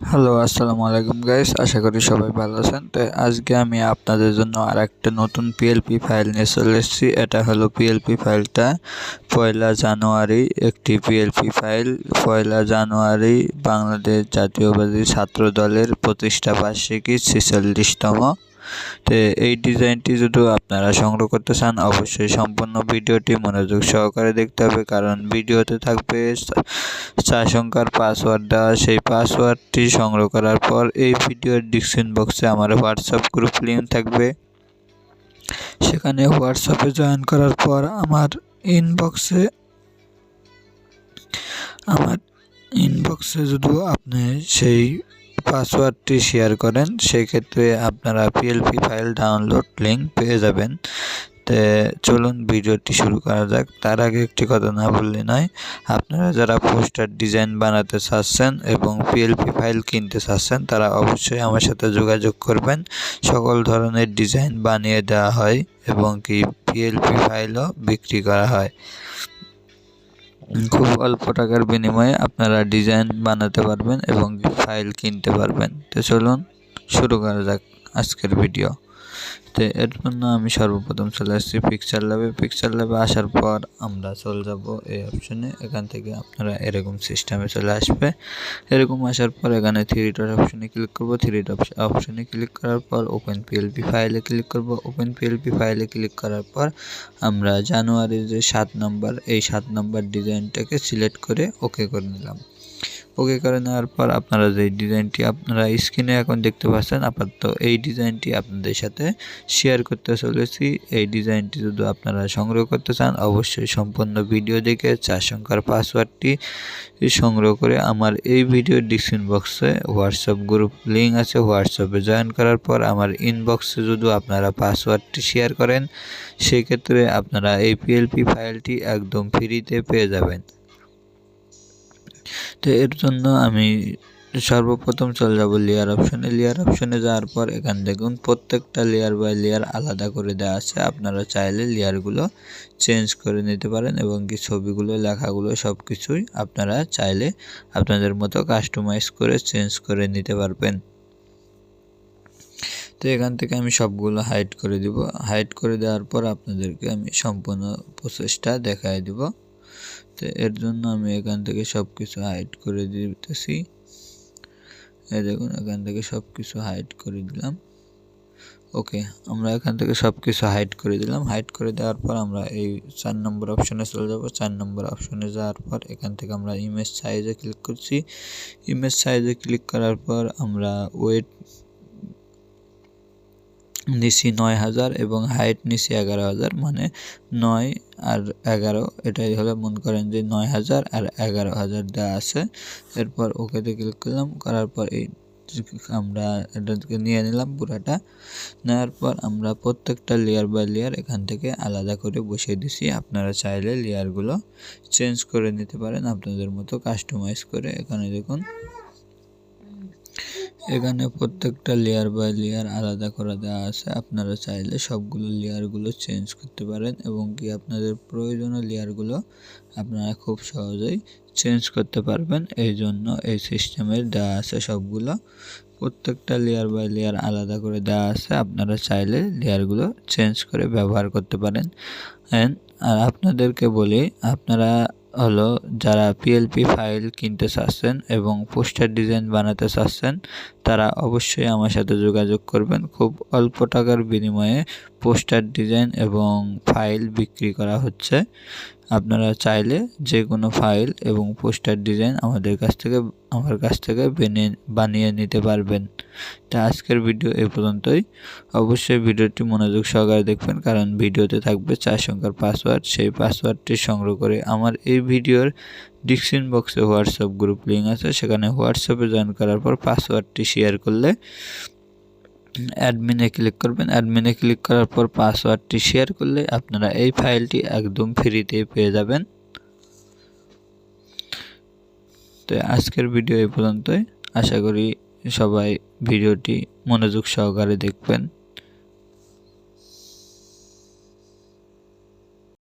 Hello আসসালামু আলাইকুম guys আশা করি সবাই ভালো আছেন। তো আজকে আমি আপনাদের জন্য আর একটা নতুন পিএলপি ফাইল নিয়ে চলে এসেছি। এটা হলো পিএলপি ফাইলটা পয়লা জানুয়ারি একটি পিএলপি ফাইল পয়লা জানুয়ারি বাংলাদেশ জাতীয়বাদী ছাত্র দলের প্রতিষ্ঠা বার্ষিকী ছেচল্লিশতম। তো এই ডিজাইনটি যদি আপনারা সংগ্রহ করতে চান, অবশ্যই সম্পূর্ণ ভিডিওটি মনোযোগ সহকারে দেখতে হবে। কারণ ভিডিওতে থাকবে চার সংখ্যার পাসওয়ার্ড দেওয়া। সেই পাসওয়ার্ডটি সংগ্রহ করার পর এই ভিডিওর ডিসক্রিপশন বক্সে আমার হোয়াটসঅ্যাপ গ্রুপ লিঙ্ক থাকবে। সেখানে হোয়াটসঅ্যাপে জয়েন করার পর আমার ইনবক্সে আমার ইনবক্সে যদি আপনি সেই পাসওয়ার্ডটি শেয়ার করেন সেই ক্ষেত্রে আপনারা পিএলপি ফাইল ডাউনলোড লিঙ্ক পেয়ে যাবেন। তো চলুন ভিডিওটি শুরু করা যাক। তার আগে একটি কথা না বললে নয়, আপনারা যারা পোস্টার ডিজাইন বানাতে চাচ্ছেন এবং পিএলপি ফাইল কিনতে চাচ্ছেন, তারা অবশ্যই আমার সাথে যোগাযোগ করবেন। সকল ধরনের ডিজাইন বানিয়ে দেওয়া হয় এবং কি পিএলপি ফাইলও বিক্রি করা হয়। খুব অল্প টাকার বিনিময়ে আপনারা ডিজাইন বানাতে পারবেন এবং ফাইল কিনতে পারবেন। তো চলুন শুরু করা যাক আজকের ভিডিও। তো এর জন্য আমি সর্বপ্রথম চলে আসছি পিকচার ল্যাবে পিকচার ল্যাবে আসার পর আমরা চলে যাব এই অপশনে এখান থেকে আপনারা এরকম সিস্টেমে চলে আসবে। এরকম আসার পর এখানে থ্রি ডট অপশনে ক্লিক করব। থ্রি ডট অপশনে ক্লিক করার পর ওপেন পিএলপি ফাইলে ক্লিক করব। ওপেন পিএলপি ফাইলে ক্লিক করার পর আমরা জানুয়ারির যে সাত নম্বর এই সাত নম্বর ডিজাইনটাকে সিলেক্ট করে ওকে করে নিলাম। ওকে করে নেওয়ার পর আপনারা যে ডিজাইনটি আপনারা স্ক্রিনে এখন দেখতে পাচ্ছেন, আপাতত এই ডিজাইনটি আপনাদের সাথে শেয়ার করতে চলেছি। এই ডিজাইনটি যদি আপনারা সংগ্রহ করতে চান, অবশ্যই সম্পূর্ণ ভিডিও দেখে চার সংখ্যার পাসওয়ার্ডটি সংগ্রহ করে আমার এই ভিডিও ডিসক্রিপশন বক্সে হোয়াটসঅ্যাপ গ্রুপ লিঙ্ক আছে হোয়াটসঅ্যাপে জয়েন করার পর আমার ইনবক্সে যদি আপনারা পাসওয়ার্ডটি শেয়ার করেন সেই ক্ষেত্রে আপনারা এই পিএলপি ফাইলটি একদম ফ্রিতে পেয়ে যাবেন। তো এর জন্য আমি সর্বপ্রথম চলে যাব লেয়ার অপশনে লেয়ার অপশনে যাওয়ার পর এখান দেখুন, প্রত্যেকটা লেয়ার বাই লেয়ার আলাদা করে দেওয়া আছে। আপনারা চাইলে লেয়ারগুলো চেঞ্জ করে নিতে পারেন এবং কি ছবিগুলো, লেখাগুলো সব কিছুই আপনারা চাইলে আপনাদের মতো কাস্টমাইজ করে চেঞ্জ করে নিতে পারবেন। তো এখান থেকে আমি সবগুলো হাইড করে দিব। হাইড করে দেওয়ার পর আপনাদেরকে আমি সম্পূর্ণ প্রসেসটা দেখাই দিব। তো এর জন্য আমি এখান থেকে সব কিছু হাইড করে দিতেছি। এই দেখুন, এখান থেকে সব কিছু হাইড করে দিলাম। ওকে আমরা এখান থেকে সব কিছু হাইড করে দিলাম। হাইড করে দেওয়ার পর আমরা এই চার নম্বর অপশনে চলে যাব। চার নম্বর অপশনে যাওয়ার পর এখান থেকে আমরা ইমেজ সাইজে ক্লিক করছি। ইমেজ সাইজে ক্লিক করার পর আমরা ওয়েট নিছি নয় হাজার এবং হাইট নিছি এগারো হাজার মানে নয় আর এগারো, এটাই হলে মনে করেন যে নয় হাজার আর এগারো হাজার দেওয়া আছে। এরপর ওকেতে ক্লিক করলাম, করার পর এই আমরা এটাকে নিয়ে নিলাম পুরাটা। নেওয়ার পর আমরা প্রত্যেকটা লেয়ার বাই লেয়ার এখান থেকে আলাদা করে বসিয়ে দিছি। আপনারা চাইলে লেয়ারগুলো চেঞ্জ করে নিতে পারেন আপনাদের মতো কাস্টমাইজ করে। এখানে দেখুন এখানে প্রত্যেকটা লেয়ার বাই লেয়ার আলাদা করে দেওয়া আছে। আপনারা চাইলে সবগুলো লেয়ারগুলো চেঞ্জ করতে পারেন এবং কি আপনাদের প্রয়োজনীয় লেয়ারগুলো আপনারা খুব সহজেই চেঞ্জ করতে পারবেন। এই জন্য এই সিস্টেমের দেওয়া আছে সবগুলো। প্রত্যেকটা লেয়ার বাই লেয়ার আলাদা করে দেওয়া আছে। আপনারা চাইলে লেয়ারগুলো চেঞ্জ করে ব্যবহার করতে পারেন। আর আপনাদেরকে বলি, আপনারা হলো, যারা পিএলপি ফাইল কিনতে চাচ্ছেন এবং পোস্টার ডিজাইন বানাতে চাচ্ছেন, তারা অবশ্যই আমার সাথে যোগাযোগ করবেন। খুব অল্প টাকার বিনিময়ে পোস্টার ডিজাইন এবং ফাইল বিক্রি করা হচ্ছে। আপনারা চাইলে যে কোনো ফাইল এবং পোস্টার ডিজাইন আমাদের কাছ থেকে, আমার কাছ থেকে বানিয়ে নিতে পারবেন। তা আজকের ভিডিও এ পর্যন্তই। অবশ্যই ভিডিওটি মনোযোগ সহকারে দেখবেন, কারণ ভিডিওতে থাকবে চার সংখ্যার পাসওয়ার্ড। সেই পাসওয়ার্ডটি সংগ্রহ করে আমার এই ভিডিওর ডিসক্রিপশন বক্সে হোয়াটসঅ্যাপ গ্রুপ লিঙ্ক আছে। সেখানে হোয়াটসঅ্যাপে জয়েন করার পর পাসওয়ার্ডটি শেয়ার করলে অ্যাডমিনে ক্লিক করবেন। অ্যাডমিনে ক্লিক করার পর পাসওয়ার্ডটি শেয়ার করলে আপনারা এই ফাইলটি একদম ফ্রিতে পেয়ে যাবেন। তো আজকের ভিডিও এই পর্যন্তই। আশা করি সবাই ভিডিওটি মনোযোগ সহকারে দেখবেন।